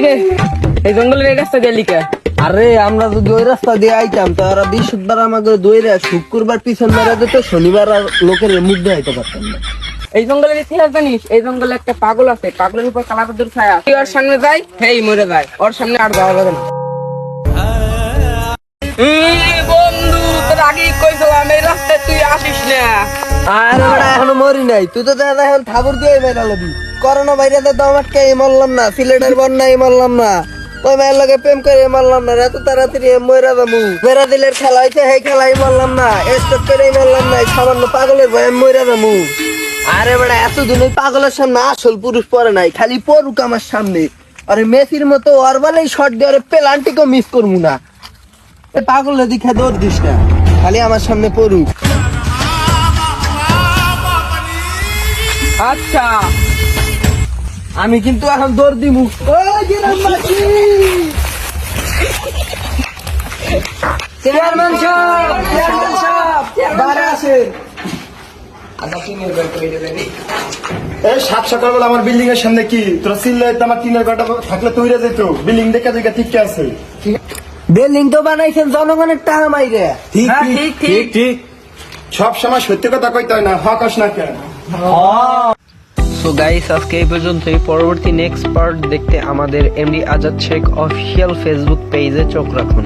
কিরে? এই জঙ্গলের এই রাস্তা দিয়ে লিখা। আরে আমরা যদি ওই রাস্তা দিয়ে আইতাম তো ওরা বৃহস্পতিবার আমাকে দইরা শুক্রবার পিছন বেড়া দিত শনিবার আর লোকের মুখ হইতে পারতাম না। এই জঙ্গলের ইতিহাস জানিস? এই জঙ্গলে একটা পাগল আছে। পাগলের উপর কালাপাতুর ছায়া। কি ওর সামনে যায় হেই মরে যায়। ওর সামনে আর যাওয়া যাবে না। আর ওরা এখনও মরি নাই। তুই তো দাদা এখন ঠাকুর দিয়ে মেরা লবি করোনা ভাইরাসে তো আমাকে মরলাম না, সিলেটের বন্যায় মরলাম না। ওই মায়ের লগে প্রেম করে মরলাম না এত তাড়াতাড়ি ময়রা যাব। মেরা দিলের খেলা হয়েছে সেই খেলাই মরলাম না। স্টেপ পেরেই মরলাম না সামান্য পাগলের ভয়ে ময়রা যাব। আরে বেড়া এতদিন ওই পাগলের সামনে আসল পুরুষ পরে নাই, খালি পড়ুক আমার সামনে। আরে মেসির মতো ওর বেলায় শর্ট দিয়ে আরে পেলান্টিকেও মিস করব না। এ পাগলের দিকে দৌড় দিস না। খালি আমার সামনে পড়ুক আচ্ছা। আমি কিন্তু এখন দৌড় দিব চেয়ারম্যান সাহেব চেয়ারম্যান সাহেব বারে আসেন সাত সকালবেলা আমার বিল্ডিং এর সামনে কি? তোরা চিল্লাই আমার তিনের ঘণ্টা থাকলে তৈরি যেত। বিল্ডিং দেখে দেখে ঠিক আছে। বিল্ডিং তো বানাইছেন জনগণের টাকা মাইরে। হ্যাঁ, ঠিক ঠিক ঠিক। সব সময় সত্যি কথা কইতে হয় না হকাস না কেন? সো গাইস আজকে এই পর্যন্তই পরবর্তী নেক্সট পার্ট দেখতে আমাদের MD Azad Sheikh official Facebook পেজে চোখ রাখুন।